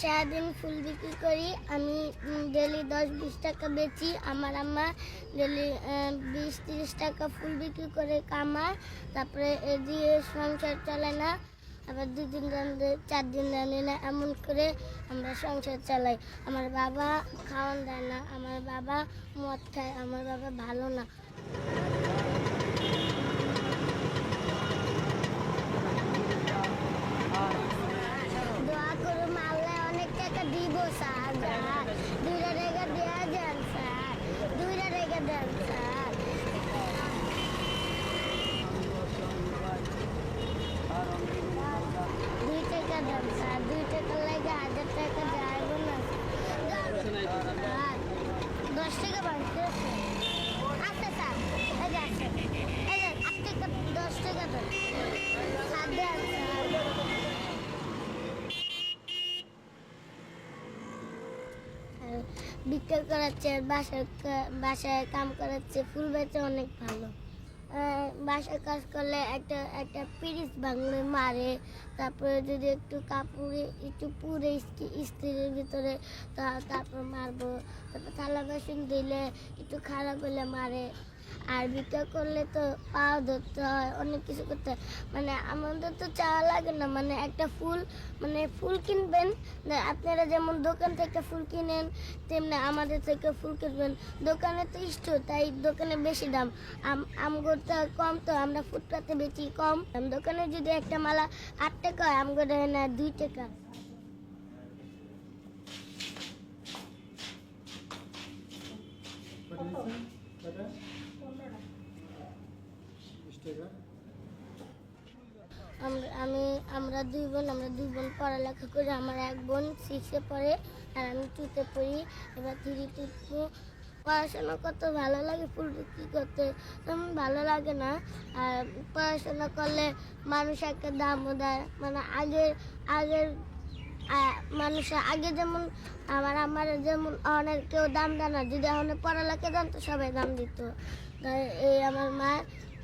সারাদিন ফুল বিক্রি করি। আমি ডেলি দশ বিশ টাকা বেচি। আমার আম্মা ডেলি বিশ তিরিশ টাকা ফুল বিক্রি করে কামায়। তারপরে এ দিয়ে সংসার চলে না। আবার দুই দিন রান্ধে চার দিন রান্ধে না এমন করে আমরা সংসার চালাই। আমার বাবা খাওয়ান দেয় না, আমার বাবা মদ খায়, আমার বাবা ভালো না দোয়া করে মারলে অনেক দিব স্যার দুইটা টাকা দেওয়া যান স্যার দুইটা টাকা দেন স্যার দুই টাকা দেন স্যার দুই টাকা লাগে হাজার টাকা যাইব না দশ টাকা বাড়তে আচ্ছা স্যার এই যে আছে এই যে আট টাকা দশ টাকা দেন স্যার দেন স্যার আর বিক্রি করাচ্ছে, বাসায় বাসায় কাম করাচ্ছে, ফুল বেচে অনেক ভালো। বাসায় কাজ করলে একটা একটা পিরিস ভাঙলে মারে, তারপরে যদি একটু কাপড়ে, একটু পুরে স্ত্রীর ভিতরে তারপর মারবো। তারপর থালা বাসন দিলে একটু খারাপ হলে মারে। আর বিক্রি করলে তো পাও ধরতে হয়, অনেক কিছু করতে হয়। মানে আমাদের তো চাওয়া লাগে না মানে একটা ফুল মানে ফুল কিনবেন আপনারা যেমন দোকান থেকে ফুল কিনেন, তেমনি আমাদের থেকে ফুল কিনবেন। দোকানে তো ইষ্ট, তাই দোকানে বেশি দাম। আম তো কম তো, আমরা ফুটপাতে বেশি কম। আম দোকানে যদি একটা মালা আট টাকা হয় আমগর না দুই টাকা। আমরা আমি আমরা দুই বোন আমরা দুই বোন পড়ালেখা করি আমার এক বোন সিক্সে পড়ে আর আমি টুতে পড়ি। এবার থ্রি টু পড়াশোনা করতে ভালো লাগে ফুল বিক্রি করতে তেমন ভালো লাগে না। আর পড়াশোনা করলে মানুষ একটা দামও দেয়। মানে আগের আগের মানুষ আগে যেমন আমার আমার যেমন অনেক কেউ দাম দেয় না যদি এখন পড়ালেখা দেন তো সবাই দাম দিত। এই আমার মা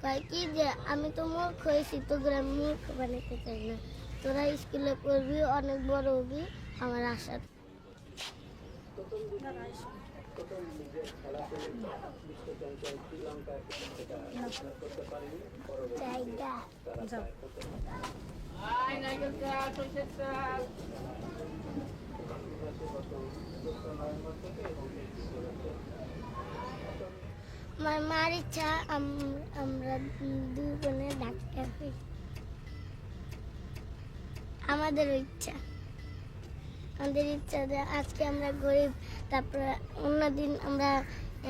কয় কি যে আমি তো মূর্খ হয়েছি তোদের আমি মূর্খ বানাতে চাই না। তোরা স্কুলে পড়বি অনেক বড় হবি আমার আশা জায়গা। আমার মার ইচ্ছা আমরা দুই বোনে ডাক্তার হই আমাদেরও ইচ্ছা। আমাদের ইচ্ছা যে আজকে আমরা গরিব, তারপরে অন্যদিন আমরা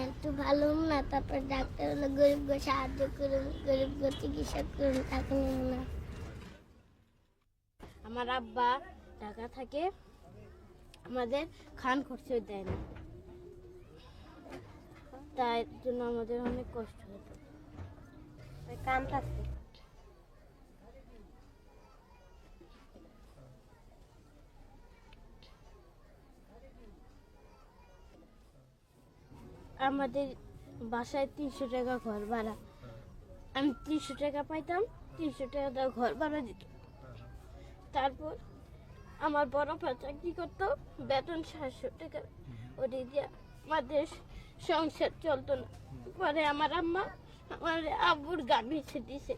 একটু ভালো না, তারপর ডাক্তার হলে গরিবকে সাহায্য করুন, গরিবকে চিকিৎসা করুন, তাকে না। আমার আব্বা টাকা থাকে আমাদের খান খরচ দেয় না। তাই জন্য আমাদের অনেক কষ্ট হতো। কামটা আমাদের বাসায় তিনশো টাকা ঘর ভাড়া। আমি তিনশো টাকা পাইতাম তিনশো টাকা ঘর ভাড়া দিত। তারপর আমার বড় ভাই চাকরি করতো? বেতন সাতশো টাকা। ওটি দিয়ে আমাদের সংসার চলতো না। পরে আমার আম্মা আমার আব্বুর গান মিছে দিছে।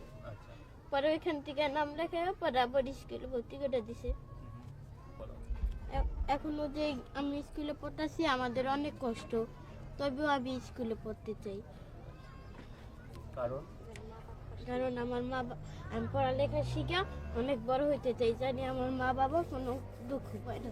পরে ওইখান থেকে নাম লেখা পরে আবার স্কুলে ভর্তি করে দিছে। এখনও যে আমি স্কুলে পড়তেছি আমাদের অনেক কষ্ট। তবেও আমি স্কুলে পড়তে চাই। কারণ? কারণ আমার মা আমি পড়ালেখা শিখা, অনেক বড় হইতে চাই। জানি আমার মা বাবা কোনো দুঃখ পায় না।